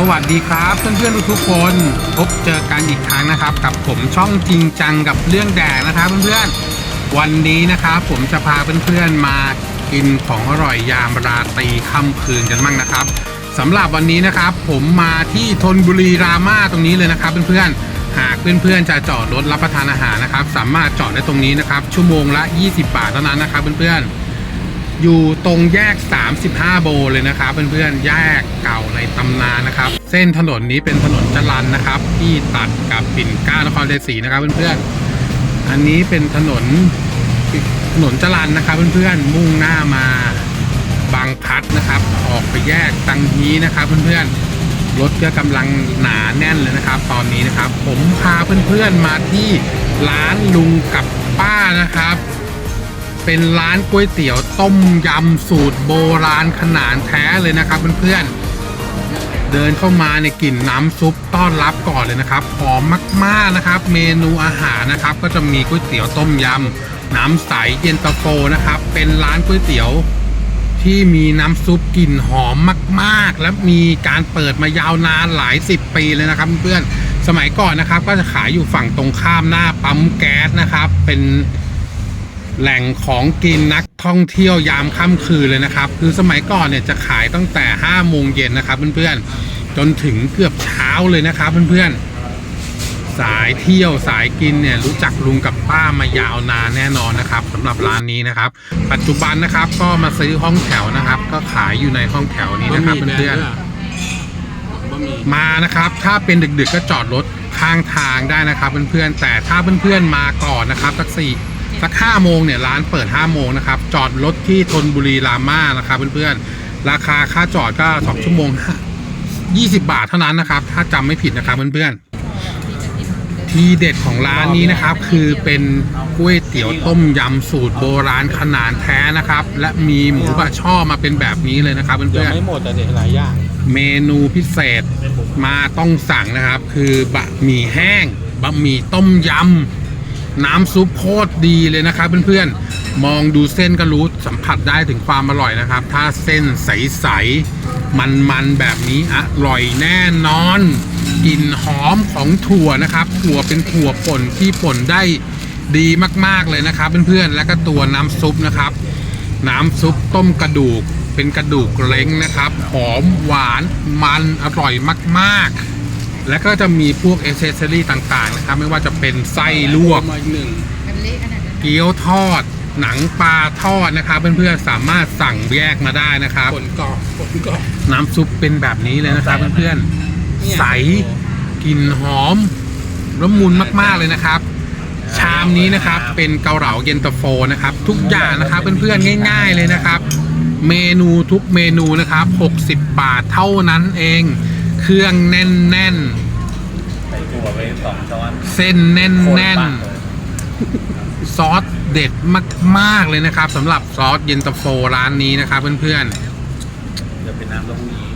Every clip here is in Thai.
สวัสดีครับเพื่อนๆทุกคน พบเจอกันอีกครั้งนะครับ กับผมช่องจริงจังกับเรื่องแดกนะครับเพื่อนๆวันนี้นะครับผมจะพาเพื่อนๆมากินของอร่อยยามราตรีค่ำคืนกันบ้างนะครับสำหรับวันนี้นะครับ ผมมาที่ธนบุรีรามาตรงนี้เลยนะครับเพื่อนๆหากเพื่อนๆจะจอดรถรับประทานอาหารนะครับ สามารถจอดได้ตรงนี้นะครับ ชั่วโมงละ 20 บาทเท่านั้นนะครับเพื่อนๆ อยู่ตรงแยก 35 โบเลยนะครับเพื่อนๆ แยกเก่าในตำนานนะครับ เส้นถนนนี้เป็นถนนจรันนะครับ ที่ตัดกับปิ่นเกล้านครชัยศรีนะครับเพื่อนๆ อันนี้เป็นถนนถนนจรันนะครับเพื่อนๆ มุ่งหน้ามาบางพัดนะครับ ออกไปแยกตังฮีนะครับเพื่อนๆ รถก็กำลังหนาแน่นเลยนะครับ ตอนนี้นะครับ ผมพาเพื่อนๆ มาที่ร้านลุงกับป้านะครับ เป็นร้านก๋วยเตี๋ยวต้มยำสูตรโบราณขนาดแท้เลยนะครับเพื่อนๆ เดินเข้ามาในกลิ่นน้ำซุปต้อนรับก่อนเลยนะครับหอมมากๆนะครับ เมนูอาหารนะครับ ก็จะมีก๋วยเตี๋ยวต้มยำน้ำใสเย็นตาโฟนะครับ เป็นร้านก๋วยเตี๋ยวที่มีน้ำซุปกลิ่นหอมมาก ๆ และมีการเปิดมายาวนานหลายสิบปีเลยนะครับ เพื่อนสมัยก่อนนะครับ ก็จะขายอยู่ฝั่งตรงข้ามหน้าปั๊มแก๊สนะครับ เป็น แหล่งของกินนักท่องเที่ยวยามค่ำคืนเลยนะครับ คือสมัยก่อนเนี่ยจะขายตั้งแต่5โมงเย็นนะครับเพื่อนๆจนถึงเกือบเช้าเลยนะครับเพื่อนๆสายเที่ยวสายกินเนี่ยรู้จักลุงกับป้ามายาวนานแน่นอนนะครับสำหรับร้านนี้นะครับ ปัจจุบันนะครับก็มาซื้อห้องแถวนะครับ ก็ขายอยู่ในห้องแถวนี้นะครับเพื่อนๆมานะครับ ถ้าเป็นดึกๆก็จอดรถข้างทางได้นะครับเพื่อนๆแต่ถ้าเพื่อนๆมาก่อนนะครับสักสี่ สักห้าโมงเนี่ยร้านเปิด5โมงนะครับจอดรถที่ธนบุรีรามานะครับเพื่อนๆราคาค่าจอดก็2ชั่วโมง20บาทเท่านั้นนะครับ ถ้าจำไม่ผิดนะครับเพื่อนๆทีเด็ดของร้านนี้นะครับ คือเป็นก๋วยเตี๋ยวต้มยำสูตรโบราณขนาดแท้นะครับ และมีหมูบะช่อมาเป็นแบบนี้เลยนะครับเพื่อนๆไม่หมดแต่เด็กหลายอย่างเมนูพิเศษมาต้องสั่งนะครับ คือบะหมี่แห้งบะหมี่ต้มยำ น้ำซุปโคตรดีเลยนะครับเพื่อนๆ มองดูเส้นก็รู้สัมผัสได้ถึงความอร่อยนะครับ ถ้าเส้นใสๆ มันๆ แบบนี้อร่อยแน่นอนกลิ่นหอมของถั่วนะครับ ถั่วเป็นถั่วป่นที่ป่นได้ดีมากๆเลยนะครับเพื่อนๆ แล้วก็ตัวน้ำซุปนะครับ น้ำซุปต้มกระดูกเป็นกระดูกเล้งนะครับ หอมหวานมันอร่อยมากๆ แล้วก็จะมีพวกเอเซอรี่ต่างๆนะครับ ไม่ว่าจะเป็นไส้ลวก มาอีกหนึ่งมันเละขนาดนั้นเกี๊ยวทอด หนังปลาทอดนะครับ เพื่อนๆสามารถสั่งแยกมาได้นะครับ ผลกรอบผลกรอบ น้ำซุปเป็นแบบนี้เลยนะครับเพื่อนๆใสกลิ่นหอมละมุนมากๆเลยนะครับ ชามนี้นะครับเป็นเกาเหลาเย็นตาโฟนะครับ ทุกอย่างนะครับเพื่อนๆง่าย ๆเลยนะครับ เมนูทุกเมนูนะครับ 60 บาทเท่านั้นเอง เครื่องแน่นใส่ถั่วไปสองช้อนๆเส้นแน่โคตรนปังเลยๆซอสเด็ดมาก ๆ เลยนะครับสำหรับซอสเย็นตาโฟร้านนี้นะครับเพื่อนๆ เดี๋ยวเป็นน้ำเต้าหู้ยี้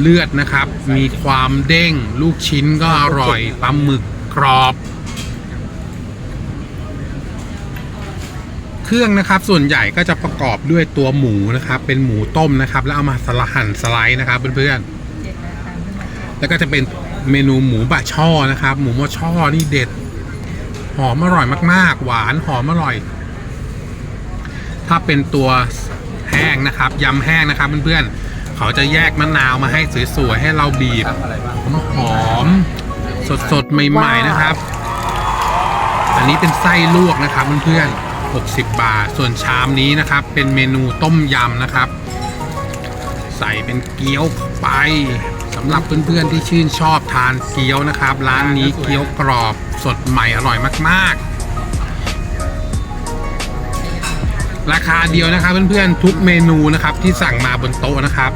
เลือดนะครับ มีความเด้ง ลูกชิ้นก็อร่อยปลาหมึกกรอบ เครื่องนะครับส่วนใหญ่ก็จะประกอบด้วยตัวหมูนะครับ เป็นหมูต้มนะครับ แล้วเอามาสละหั่นสไลด์นะครับเพื่อนๆ แล้วก็จะเป็นเมนูหมูบะช่อนะครับ หมูบะช่อนี่เด็ด หอมอร่อยมาก ๆ หวานหอมอร่อย ถ้าเป็นตัวแห้งนะครับยำแห้งนะครับเพื่อนๆเขาจะแยกมะนาวมาให้สวยๆให้เราบีบหอมสดๆใหม่ ๆนะครับ อันนี้เป็นไส้ลวกนะครับเพื่อนๆ60 บาท ส่วนชามนี้นะครับ เป็นเมนูต้มยำนะครับ ใส่เป็นเกี๊ยวไป สำหรับเพื่อนๆที่ชื่นชอบทานเกี๊ยวนะครับ ร้านนี้เกี๊ยวกรอบสดใหม่อร่อยมากๆ ราคาเดียวนะครับเพื่อนๆทุกเมนูนะครับที่สั่งมาบนโต๊ะนะครับ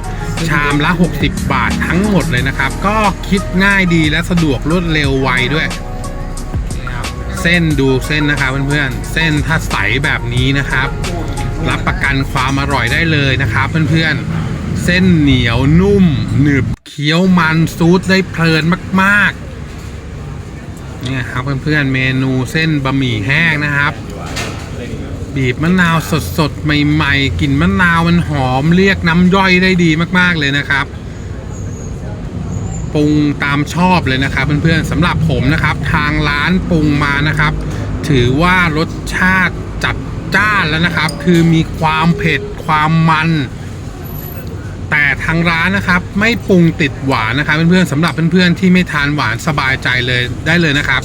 ชามละ 60 บาททั้งหมดเลยนะครับ ก็คิดง่ายดีและสะดวกรวดเร็วไวด้วย เส้นดูเส้นนะครับเพื่อนๆเส้นถ้าใสแบบนี้นะครับ รับประกันความอร่อยได้เลยนะครับเพื่อนๆ เส้นเหนียวนุ่ม หนึบเคี้ยวมันซูดได้เพลินมากๆเนี่ยครับเพื่อนๆเมนูเส้นบะหมี่แห้งนะครับ บีบมะนาวสดๆใหม่ๆกลิ่นมะนาวมันหอมเรียกน้ำย่อยได้ดีมากๆเลยนะครับปรุงตามชอบเลยนะครับเพื่อนๆสำหรับผมนะครับทางร้านปรุงมานะครับ ถือว่ารสชาติจัดจ้านแล้วนะครับ คือมีความเผ็ดความมัน แต่ทางร้านนะครับไม่ปรุงติดหวานนะครับเพื่อนๆสำหรับเพื่อนๆที่ไม่ทานหวานสบายใจเลยได้เลยนะครับ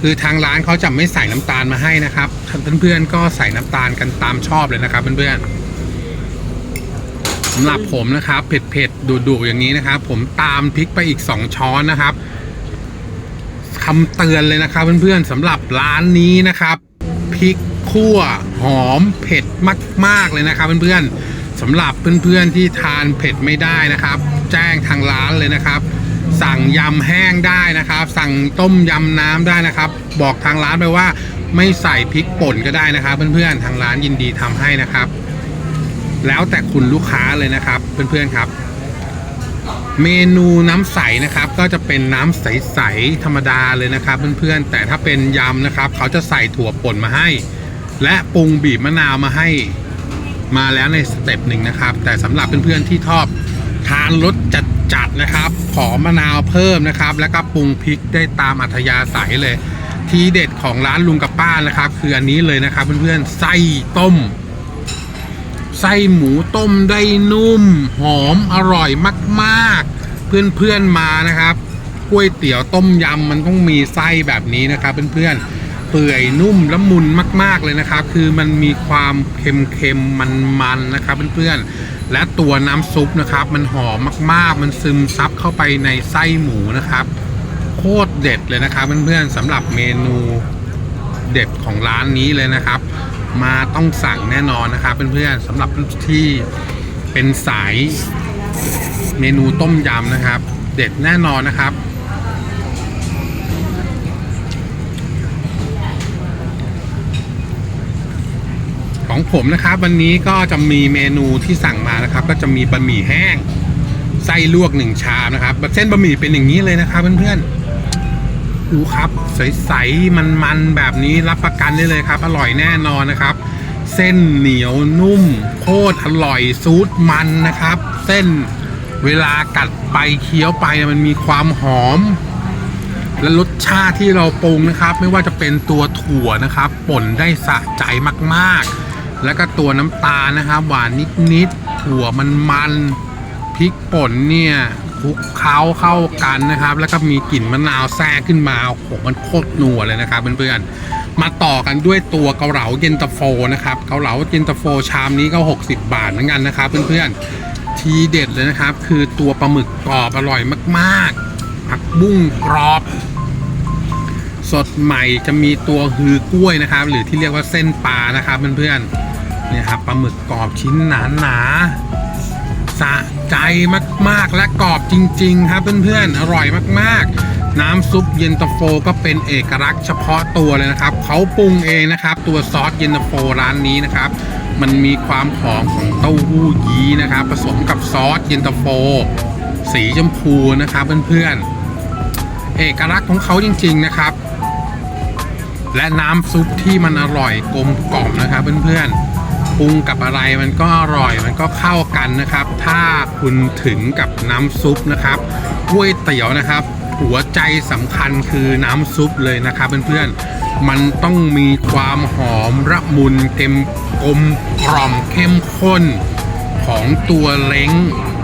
คือทางร้านเขาจะไม่ใส่น้ำตาลมาให้นะครับเพื่อนๆก็ใส่น้ำตาลกันตามชอบเลยนะครับเพื่อนๆสำหรับผมนะครับเผ็ดๆดุๆอย่างนี้นะครับ ผมตามพริกไปอีก 2 ช้อนนะครับคำเตือนเลยนะครับเพื่อนๆสำหรับร้านนี้นะครับพริกคั่วหอมเผ็ดมาก ๆเลยนะครับเพื่อนๆ สำหรับเพื่อนๆที่ทานเผ็ดไม่ได้นะครับ แจ้งทางร้านเลยนะครับ สั่งยำแห้งได้นะครับ สั่งต้มยำน้ำได้นะครับ บอกทางร้านไปว่าไม่ใส่พริกป่นก็ได้นะครับ เพื่อนๆทางร้านยินดีทำให้นะครับ แล้วแต่คุณลูกค้าเลยนะครับ เพื่อนๆครับ เมนูน้ำใสนะครับ ก็จะเป็นน้ำใสๆธรรมดาเลยนะครับ เพื่อนๆแต่ถ้าเป็นยำนะครับ เขาจะใส่ถั่วป่นมาให้ และปรุงบีบมะนาวมาให้ มาแล้วในสเต็ปหนึ่งนะครับ แต่สำหรับเพื่อนๆที่ชอบทานรสจัดๆนะครับ ขอมะนาวเพิ่มนะครับ แล้วก็ปรุงพริกได้ตามอัธยาศัยเลย ทีเด็ดของร้านลุงกับป้านะครับ คืออันนี้เลยนะครับเพื่อนๆไส้ต้ม ไส้หมูต้มได้นุ่ม หอมอร่อยมากๆ เพื่อนๆมานะครับก๋วยเตี๋ยวต้มยำมันต้องมีไส้แบบนี้นะครับ เพื่อนๆ เปื่อยนุ่มและมุนมาก ๆเลยนะครับ คือมันมีความเค็มๆมันๆนะครับเพื่อนๆและตัวน้ำซุปนะครับ มันหอมมากๆ มันซึมซับเข้าไปในไส้หมูนะครับ โคตรเด็ดเลยนะครับเพื่อนๆสำหรับเมนูเด็ดของร้านนี้เลยนะครับ มาต้องสั่งแน่นอนนะครับเพื่อนๆสำหรับที่เป็นสายเมนูต้มยำนะครับ เด็ดแน่นอนนะครับ ของผมนะครับ วันนี้ก็จะมีเมนูที่สั่งมานะครับ ก็จะมีบะหมี่แห้งไส้ลวกหนึ่งชามนะครับเส้นบะหมี่เป็นอย่างนี้เลยนะครับเพื่อนๆดูครับใสๆมันๆแบบนี้รับประกันได้เลยครับ อร่อยแน่นอนนะครับ เส้นเหนียวนุ่ม โคตรอร่อยซูดมันนะครับ เส้นเวลากัดไปเคี้ยวไปมันมีความหอม และรสชาติที่เราปรุงนะครับ ไม่ว่าจะเป็นตัวถั่วนะครับ ป่นได้สะใจมากๆ แล้วก็ตัวน้ำตาลนะครับหวานนิดๆถั่วมันมันพริกป่นเนี่ยคลุกเคล้าเข้ากันนะครับ แล้วก็มีกลิ่นมะนาวแทรกขึ้นมาโอ้โหมันโคตรนัวเลยนะครับเพื่อนๆมาต่อกันด้วยตัวเกาเหลาเย็นตาโฟนะครับเกาเหลาเย็นตาโฟชามนี้ก็ 60 บาทเหมือนกันนะครับเพื่อนๆทีเด็ดเลยนะครับ คือตัวปลาหมึกกรอบอร่อยมากๆ ผักบุ้งกรอบ สดใหม่จะมีตัวฮือกล้วยนะครับ หรือที่เรียกว่าเส้นปลานะครับเพื่อนๆ เนี่ยครับปลาหมึกกรอบชิ้นหนาหนาๆสะใจมากๆและกรอบจริง ๆ ครับเพื่อนๆ อร่อยมากๆ น้ำซุปเย็นตาโฟก็เป็นเอกลักษณ์เฉพาะตัวเลยนะครับ เขาปรุงเองนะครับ ตัวซอสเย็นตาโฟร้านนี้นะครับ มันมีความหอมของเต้าหู้ยี้นะครับ ผสมกับซอสเย็นตาโฟ สีชมพูนะครับเพื่อนๆ เอกลักษณ์ของเขาจริง ๆนะครับ และน้ำซุปที่มันอร่อยกลมกล่อมนะครับเพื่อนๆ ปรุงกับอะไรมันก็อร่อยมันก็เข้ากันนะครับ ถ้าคุณถึงกับน้ำซุปนะครับก๋วยเตี๋ยวนะครับ หัวใจสำคัญคือน้ำซุปเลยนะครับเพื่อนๆมันต้องมีความหอมระมุนเต็มกลมกล่อมเข้มข้น ของตัวเล้ง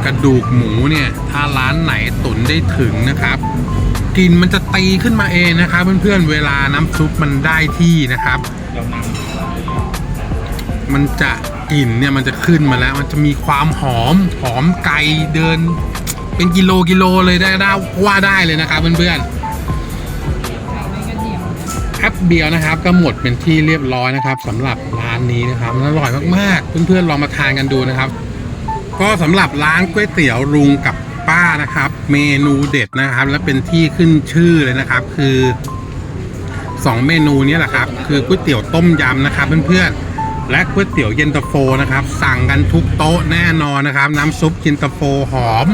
กระดูกหมูเนี่ยถ้าร้านไหนตุ๋นได้ถึงนะครับกลิ่นมันจะตีขึ้นมาเองนะครับเพื่อนๆเวลาน้ำซุปมันได้ที่นะครับ มันจะกลิ่นเนี่ยมันจะขึ้นมาแล้ว มันจะมีความหอมหอมไก่เดิน เป็นกิโลกิโลเลยได้ได้ว่าได้เลยนะครับเพื่อนๆแป๊บเดียวนะครับ ก็หมดเป็นที่เรียบร้อยนะครับสำหรับร้านนี้นะครับอร่อยมากๆ เพื่อนๆลองมาทานกันดูนะครับ ก็สำหรับร้านก๋วยเตี๋ยวลุงกับป้านะครับ เมนูเด็ดนะครับ และเป็นที่ขึ้นชื่อเลยนะครับ คือสองเมนูนี้แหละครับ คือก๋วยเตี๋ยวต้มยำนะครับเพื่อนๆ และก๋วยเตี๋ยวเย็นตาโฟนะครับ สั่งกันทุกโต๊ะแน่นอนนะครับ น้ำซุปเย็นตาโฟหอม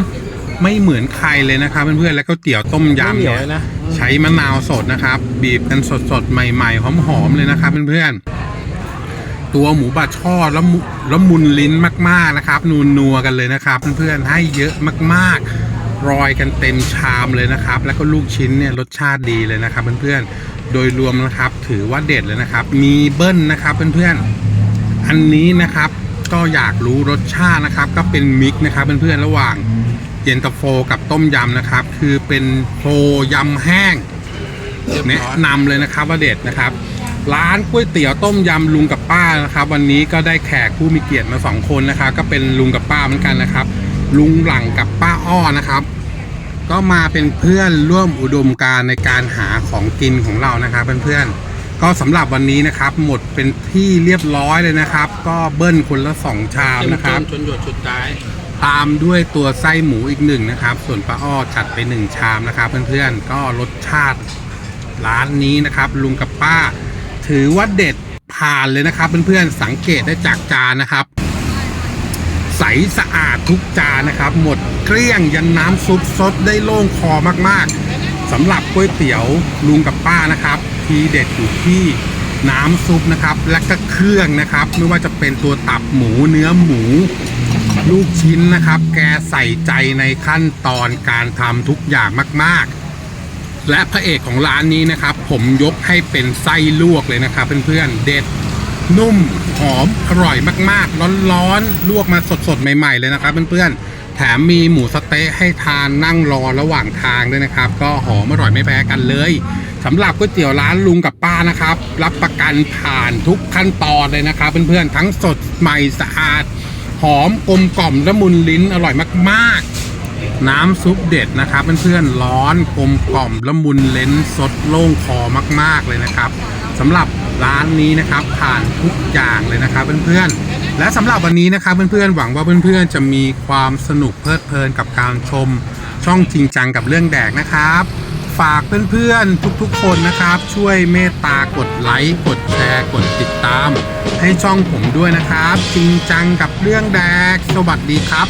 ไม่เหมือนใครเลยนะครับเพื่อนๆและก๋วยเตี๋ยวต้มไม่ยำเหนียวเนี่ยนะใช้มะนาวสดนะครับ บีบกันสดๆใหม่ๆหอมๆเลยนะครับเพื่อนๆตัวหมูบาช่อแล้วมุแล้วมุนลิ้นมากๆนะครับนูนนัวๆกันเลยนะครับเพื่อนๆให้เยอะมากๆรอยกันเต็มชามเลยนะครับ แล้วก็ลูกชิ้นเนี่ยรสชาติดีเลยนะครับเพื่อนๆโดยรวมนะครับถือว่าเด็ดเลยนะครับ มีเบิ้ลนะครับเพื่อนๆ อันนี้นะครับก็อยากรู้รสชาตินะครับ ก็เป็นมิกนะครับเพื่อนๆระหว่างเย็นตาโฟกับต้มยำนะครับ คือเป็นโฟยำแห้งแนะนำเลยนะครับว่าเด็ดนะครับ ร้านก๋วยเตี๋ยวต้มยำลุงกับป้านะครับ วันนี้ก็ได้แขกผู้มีเกียรติมาสองคนนะครับ ก็เป็นลุงกับป้าเหมือนกันนะครับ ลุงหลังกับป้าอ้อนะครับ ก็มาเป็นเพื่อนร่วมอุดมการในการหาของกินของเรานะครับเพื่อนๆ ก็สำหรับวันนี้นะครับ หมดเป็นที่เรียบร้อยเลยนะครับ ก็เบิ้ลคนละสองชามเต็มนะครับ จนหยดสุดท้าย ตามด้วยตัวไส้หมูอีกหนึ่งนะครับ ส่วนป้าอ้อจัดไปหนึ่งชามนะครับ เพื่อนๆก็รสชาติร้านนี้นะครับ ลุงกับป้า ถือว่าเด็ดผ่านเลยนะครับ เพื่อนๆสังเกตได้จากจานนะครับ ใสสะอาดทุกจานนะครับ หมดเกลี้ยงยันน้ำซุปซดได้โล่งคอมากๆสำหรับก๋วยเตี๋ยวลุงกับป้านะครับ ทีเด็ดอยู่ที่น้ำซุปนะครับ และก็เครื่องนะครับ ไม่ว่าจะเป็นตัวตับหมูเนื้อหมู ลูกชิ้นนะครับ แกใส่ใจในขั้นตอนการทำทุกอย่างมาก ๆ และพระเอกของร้านนี้นะครับ ผมยกให้เป็นไส้ลวกเลยนะครับ เพื่อนๆเด็ดนุ่มหอมอร่อยมากๆ ร้อนๆ ลวกมาสดๆ ใหม่ๆ เลยนะครับเพื่อนๆ แถมมีหมูสเต๊ะให้ทานนั่งรอระหว่างทางด้วยนะครับ ก็หอมอร่อยไม่แพ้กันเลย สำหรับก๋วยเตี๋ยวร้านลุงกับป้านะครับ รับประกันผ่านทุกขั้นตอนเลยนะครับ เพื่อนๆทั้งสดใหม่สะอาด หอมกลมกล่อมละมุนลิ้นอร่อยมากๆ น้ำซุปเด็ดนะครับเพื่อนๆร้อนกลมกล่อมละมุนเลนสดโล่งคอมาก ๆเลยนะครับสำหรับร้านนี้นะครับผ่านทุกอย่างเลยนะครับเพื่อนๆและสำหรับวันนี้นะครับเพื่อนๆหวังว่าเพื่อนๆจะมีความสนุกเพลิดเพลินกับการชมช่องจริงจังกับเรื่องแดกนะครับ ฝากเพื่อนๆทุกๆคนนะครับ ช่วยเมตตากดไลค์กดแชร์กดติดตาม ให้ช่องผมด้วยนะครับ จริงจังกับเรื่องแดก สวัสดีครับ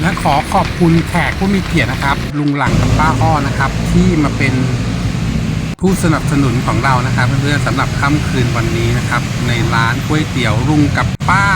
และขอขอบคุณแขกผู้มีเกียรตินะครับ ลุงหลังกับป้าอ้อนะครับ ที่มาเป็นผู้สนับสนุนของเรานะครับ เพื่อนๆสำหรับค่ำคืนวันนี้นะครับ ในร้านก๋วยเตี๋ยวลุงกับป้า